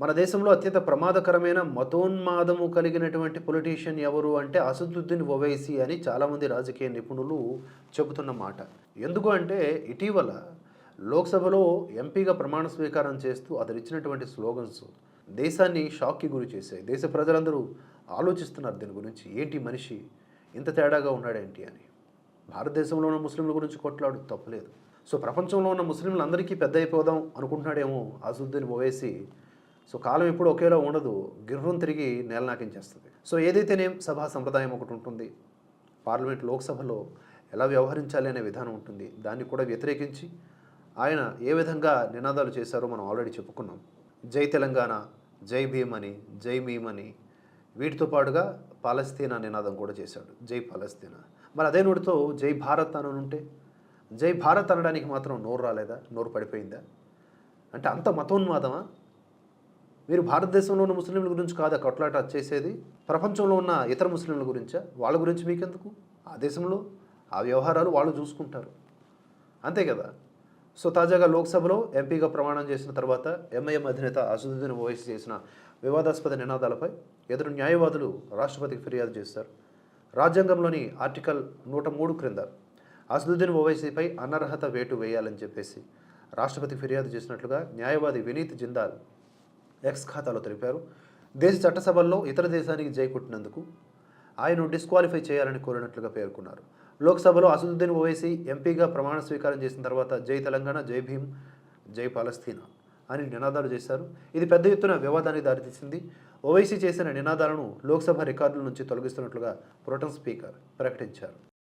మన దేశంలో అత్యంత ప్రమాదకరమైన మతోన్మాదము కలిగినటువంటి పొలిటీషియన్ ఎవరు అంటే అసదుద్దీన్ ఓవైసీ అని చాలామంది రాజకీయ నిపుణులు చెబుతున్న మాట. ఎందుకు అంటే ఇటీవల లోక్సభలో ఎంపీగా ప్రమాణ స్వీకారం చేస్తూ అతను ఇచ్చినటువంటి స్లోగన్స్ దేశాన్ని షాక్కి గురి చేశాయి. దేశ ప్రజలందరూ ఆలోచిస్తున్నారు దీని గురించి. ఏంటి మనిషి ఇంత తేడాగా ఉన్నాడేంటి అని. భారతదేశంలో ఉన్న ముస్లింల గురించి కొట్లాడు తప్పలేదు. సో ప్రపంచంలో ఉన్న ముస్లింలందరికీ పెద్ద అయిపోదాం అనుకుంటున్నాడేమో అసదుద్దీన్ ఓవైసీ సో కాలం ఎప్పుడు ఒకేలా ఉండదు. గిర్రం తిరిగి నేలనాకించేస్తుంది. సో ఏదైతేనే సభా సంప్రదాయం ఒకటి ఉంటుంది. పార్లమెంట్ లోక్సభలో ఎలా వ్యవహరించాలి అనే విధానం ఉంటుంది. దాన్ని కూడా వ్యతిరేకించి ఆయన ఏ విధంగా నినాదాలు చేశారో మనం ఆల్రెడీ చెప్పుకున్నాం. జై తెలంగాణ జై భీమ్ అని జై మీమ్ అని వీటితో పాటుగా పాలస్తీనా నినాదం కూడా చేశాడు. జై పాలస్తీనా. మరి అదే నోటితో జై భారత్ అని ఉంటే జై భారత్ అనడానికి మాత్రం నోరు రాలేదా? నోరు పడిపోయిందా? అంటే అంత మతోన్మాదమా? మీరు భారతదేశంలో ఉన్న ముస్లింల గురించి కాదా కొట్లాట చేసేది ప్రపంచంలో ఉన్న ఇతర ముస్లింల గురించా? వాళ్ళ గురించి మీకెందుకు? ఆ దేశంలో ఆ వ్యవహారాలు వాళ్ళు చూసుకుంటారు. అంతే కదా? సో తాజాగా లోక్సభలో ఎంపీగా ప్రమాణం చేసిన తర్వాత ఎంఐఎం అధినేత అసదుద్దీన్ ఓవైసీ చేసిన వివాదాస్పద నినాదాలపై ఎదురు న్యాయవాదులు రాష్ట్రపతికి ఫిర్యాదు చేశారు. రాజ్యాంగంలోని ఆర్టికల్ నూట మూడు క్రింద అసదుద్దీన్ ఓవైసీపై అనర్హత వేటు వేయాలని చెప్పేసి రాష్ట్రపతి ఫిర్యాదు చేసినట్లుగా న్యాయవాది వినీత్ జిందాల్ ఎక్స్ ఖాతాలో తెలిపారు. దేశ చట్టసభల్లో ఇతర దేశానికి జై కొట్టినందుకు ఆయన్ను డిస్క్వాలిఫై చేయాలని కోరినట్లుగా పేర్కొన్నారు. లోక్సభలో అసదుద్దీన్ ఓవైసీ ఎంపీగా ప్రమాణ స్వీకారం చేసిన తర్వాత జై తెలంగాణ జై భీమ్ జై పాలస్తీనా అని నినాదాలు చేశారు. ఇది పెద్ద ఎత్తున వివాదానికి దారితీసింది. ఓవైసీ చేసిన నినాదాలను లోక్సభ రికార్డుల నుంచి తొలగిస్తున్నట్లుగా ప్రోటం స్పీకర్ ప్రకటించారు.